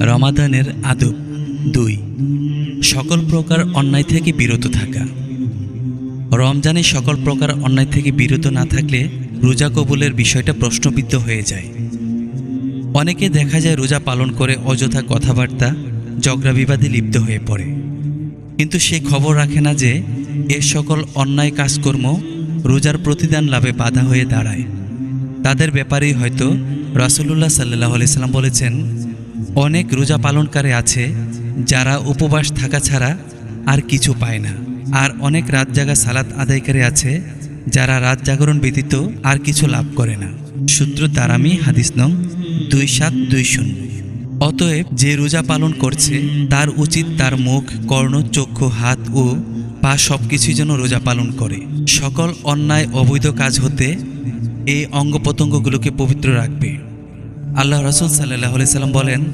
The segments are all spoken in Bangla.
রমাদানের আদব দুই। সকল প্রকার অন্যায় থেকে বিরত থাকা। রমজানে সকল প্রকার অন্যায় থেকে বিরত না থাকলে রোজা কবুলের বিষয়টা প্রশ্নবিদ্ধ হয়ে যায়। অনেকে দেখা যায় রোজা পালন করে অযথা কথাবার্তা, ঝগড়া বিবাদে লিপ্ত হয়ে পড়ে। কিন্তু সে খবর রাখে না যে এ সকল অন্যায় কাজকর্ম রোজার প্রতিদান লাভে বাধা হয়ে দাঁড়ায়। তাদের ব্যাপারেই হয়তো রাসুলুল্লাহ সাল্লাহ সাল্লাম বলেছেন অনেক রোজা পালনকারী আছে যারা উপবাস থাকা ছাড়া আর কিছু পায় না। আর অনেক রাত জাগা সালাত আদায়কারী আছে যারা রাত জাগরণ ব্যতীত আর কিছু লাভ করে না। সূত্র তারামি, হাদিস নং দুই সাত দুই শূন্য। অতএব যে রোজা পালন করছে, তার উচিত তার মুখ, কর্ণ, চক্ষু, হাত ও পা সব কিছুই যেন রোজা পালন করে। সকল অন্যায় অবৈধ কাজ হতে এই অঙ্গ প্রত্যঙ্গগুলোকে পবিত্র রাখবে। আল্লাহ রসুল সাল্লাহ সাল্লাম বলেন,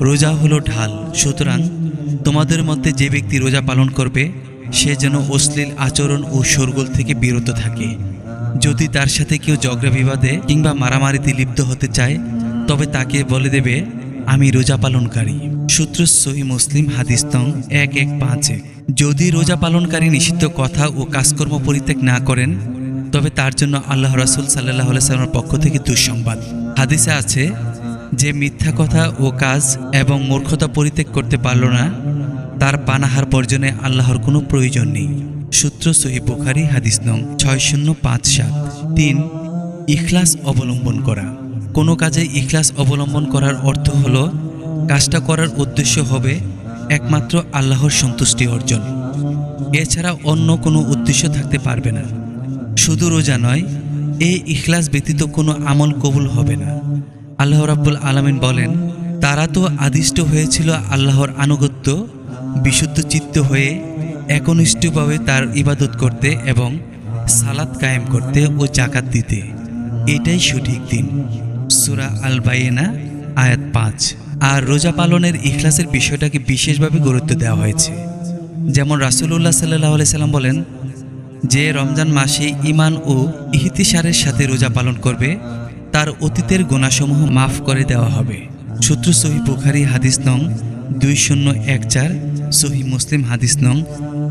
রোজা হলো ঢাল। সুতরাং তোমাদের মধ্যে যে ব্যক্তি রোজা পালন করবে, সে যেন অশ্লীল আচরণ ও শোরগোল থেকে বিরত থাকে। যদি তার সাথে কেউ ঝগড়া বিবাদে কিংবা মারামারিতে লিপ্ত হতে চায়, তবে তাকে বলে দেবে, আমি রোজা পালনকারী। সূত্র সহি মুসলিম, হাদিস নং এক এক পাঁচ যদি রোজা পালনকারী নিষিদ্ধ কথা ও কাজকর্ম পরিত্যাগ না করেন তবে তার জন্য আল্লাহ রাসুল সাল্লাহ সাল্লামের পক্ষ থেকে দুঃসংবাদ। হাদিসে আছে যে মিথ্যা কথা ও কাজ এবং মূর্খতা পরিত্যাগ করতে পারল না, তার পানাহার বর্জনে আল্লাহর কোনো প্রয়োজন নেই। সূত্র সহি বুখারি, হাদিস নং ছয় শূন্য পাঁচ সাত। তিন, ইখলাস অবলম্বন করা। কোনো কাজে ইখলাস অবলম্বন করার অর্থ হলো, কাজটা করার উদ্দেশ্য হবে একমাত্র আল্লাহর সন্তুষ্টি অর্জন। এছাড়া অন্য কোনো উদ্দেশ্য থাকতে পারবে না। শুধু রোজা নয়, এই ইখলাস ব্যতীত কোনো আমল কবুল হবে না। আল্লাহ রাব্বুল আলামিন বলেন, তারা তো আদিষ্ট হয়েছিল আল্লাহর আনুগত্য, বিশুদ্ধ চিত্ত হয়ে একনিষ্ঠভাবে তার ইবাদত করতে এবং সালাত কায়েম করতে ও জাকাত দিতে। এটাই সঠিক দিন। সুরা আল বাইনা আয়াত পাঁচ। আর রোজা পালনের ইখলাসের বিষয়টাকে বিশেষভাবে গুরুত্ব দেওয়া হয়েছে। যেমন রাসুলুল্লাহ সাল্লাহ সাল্লাম বলেন যে রমজান মাসে ইমান ও ইহতিসারের সাথে রোজা পালন করবে, তার অতীতের গোনাসমূহ মাফ করে দেওয়া হবে। সূত্র সহি বুখারি হাদিস নং দুই শূন্য এক চার, সহি মুসলিম হাদিস নং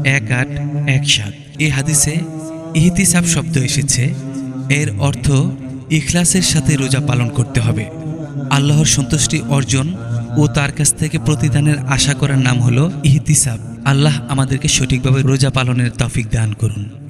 এক আট এক সাত। এই হাদিসে ইহতিসাব শব্দ এসেছে। এর অর্থ ইখলাসের সাথে রোজা পালন করতে হবে। আল্লাহর সন্তুষ্টি অর্জন ও তার কাছ থেকে প্রতিদানের আশা করার নাম হলো ইহতিসাব। আল্লাহ আমাদেরকে সঠিকভাবে রোজা পালনের তফিক দান করুন।